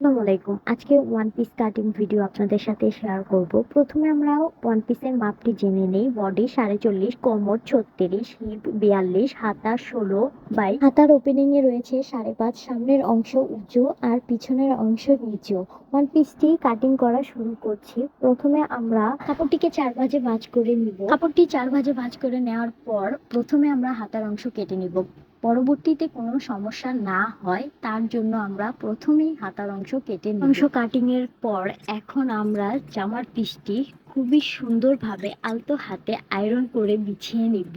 আসসালামু আজকে one piece cutting video আপনাদের সাথে শেয়ার করব। প্রথমে আমরা ওয়ান পিসের মাপটি জেনে নেই। বডি সাড়ে চল্লিশ কোমর ছত্রিশ হিপ বিয়াল্লিশ হাতা ষোলো বাই হাতার ওপেনিং এ রয়েছে সাড়ে পাঁচ, সামনের অংশ উঁচু আর পিছনের অংশ নিচু। ওয়ান পিসটি কাটিং করা শুরু করছি। প্রথমে আমরা কাপড়টিকে চার ভাঁজে ভাঁজ করে নিব। কাপড়টি চার ভাঁজে ভাঁজ করে নেওয়ার পর প্রথমে আমরা হাতার অংশ কেটে নিব। পরবর্তীতে কোনো সমস্যা না হয়, তার জন্য আমরা প্রথমেই হাতার অংশ কেটে অংশ কাটিং এর পর এখন আমরা জামার পিসটি খুবই সুন্দরভাবে আলতো হাতে আয়রন করে বিছিয়ে নিব।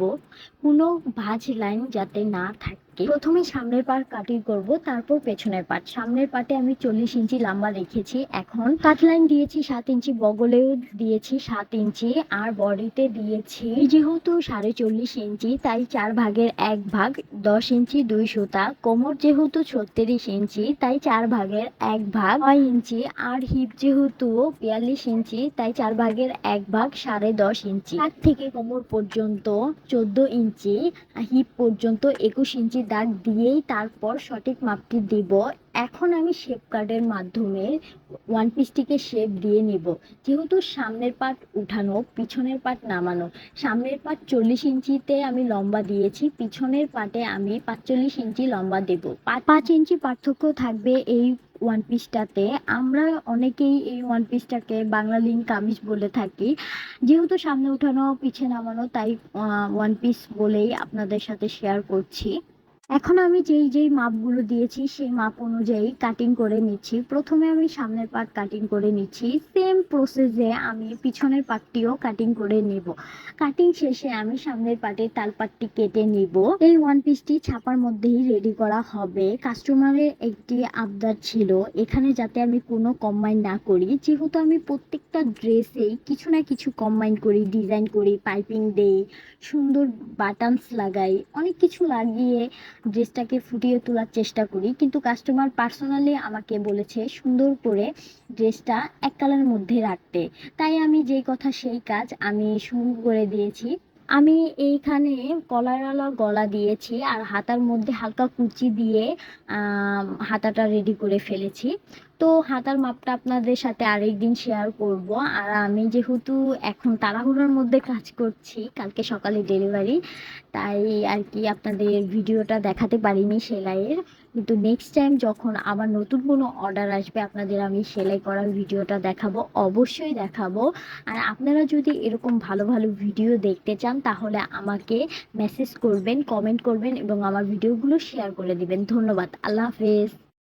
কোনো ভাঁজ লাইন যাতে না থাকে। প্রথমে সামনের পার্ট কাটিং করব, তারপর পেছনের পার্ট সামনের পার্টে আমি চল্লিশ ইঞ্চি লম্বা রেখেছি এখন। কাট লাইন দিয়েছি সাত ইঞ্চি, বগলেও দিয়েছি সাত ইঞ্চি, আর বডিতে দিয়েছি যেহেতু সাড়ে চল্লিশ ইঞ্চি, তাই চার ভাগের এক ভাগ, দশ ইঞ্চি দুই সুতা, কোমর যেহেতু ছত্রিশ ইঞ্চি, তাই চার ভাগের এক ভাগ নয় ইঞ্চি, আর হিপ যেহেতু বিয়াল্লিশ ইঞ্চি, তাই চার ভাগের এক ভাগ সাড়ে দশ ইঞ্চি। হাত থেকে কোমর পর্যন্ত চোদ্দ ইঞ্চি হিপ পর্যন্ত একুশ ইঞ্চি দাগ দিয়েই তারপর সঠিক মাপটি দিব এখন আমি শেপ কার্ডের মাধ্যমে ওয়ান পিসটিকে শেপ দিয়ে নিব। যেহেতু সামনের পাট উঠানো, পিছনের পাট নামানো, সামনের পাট চল্লিশ ইঞ্চিতে আমি লম্বা দিয়েছি, পিছনের পাটে আমি পাঁচচল্লিশ ইঞ্চি লম্বা দেব। পাঁচ ইঞ্চি পার্থক্য থাকবে এই ওয়ান পিসটাতে আমরা অনেকেই এই ওয়ান পিসটাকে বাংলা লিঙ্ক কামিজ বলে থাকি। যেহেতু সামনে উঠানো, পিছে নামানো, তাই ওয়ান পিস বলেই আপনাদের সাথে শেয়ার করছি। এখন আমি যেই যেই মাপগুলো দিয়েছি, সেই মাপ অনুযায়ী কাটিং করে নিচ্ছি। প্রথমে আমি সামনের পার্ট কাটিং করে নিচ্ছি। সেম প্রসেসে আমি পিছনের পার্টটিও কাটিং করে নেব। কাটিং শেষে আমি সামনের পার্টের তালপাটটি কেটে নিব। এই ওয়ান পিসটি ছাপার মধ্যেই রেডি করা হবে। কাস্টমারের একটি আবদার ছিল, এখানে যাতে আমি কোনো কম্বাইন না করি। যেহেতু আমি প্রত্যেকটা ড্রেসেই কিছু না কিছু কম্বাইন করি ডিজাইন করি পাইপিং দেই, সুন্দর বাটনস লাগাই, অনেক কিছু লাগিয়ে ড্রেসটাকে ফুটিয়ে তোলার চেষ্টা করি। কিন্তু কাস্টমার পার্সোনালি আমাকে বলেছে সুন্দর করে ড্রেসটা এক কালারের মধ্যে রাখতে। তাই আমি যেই কথা সেই কাজ আমি শুরু করে দিয়েছি। আমি এইখানে কলারালা গলা দিয়েছি আর হাতার মধ্যে হালকা কুচি দিয়ে হাতাটা রেডি করে ফেলেছি। তো হাতার মাপটা আপনাদের সাথে আরেকদিন শেয়ার করব। আর আমি যেহেতু এখন তাড়াহুড়োর মধ্যে কাজ করছি, কালকে সকালে ডেলিভারি তাই আর কি আপনাদের ভিডিওটা দেখাতে পারিনি সেলাইয়ের। কিন্তু নেক্সট টাইম যখন আবার নতুন কোনো অর্ডার আসবে, আপনাদের আমি সেলাই করার ভিডিওটা দেখাবো, অবশ্যই দেখাবো। আর আপনারা যদি এরকম ভালো ভালো ভিডিও দেখতে চান, তাহলে আমাকে মেসেজ করবেন কমেন্ট করবেন এবং আমার ভিডিওগুলো শেয়ার করে দিবেন। ধন্যবাদ। আল্লাহ হাফেজ।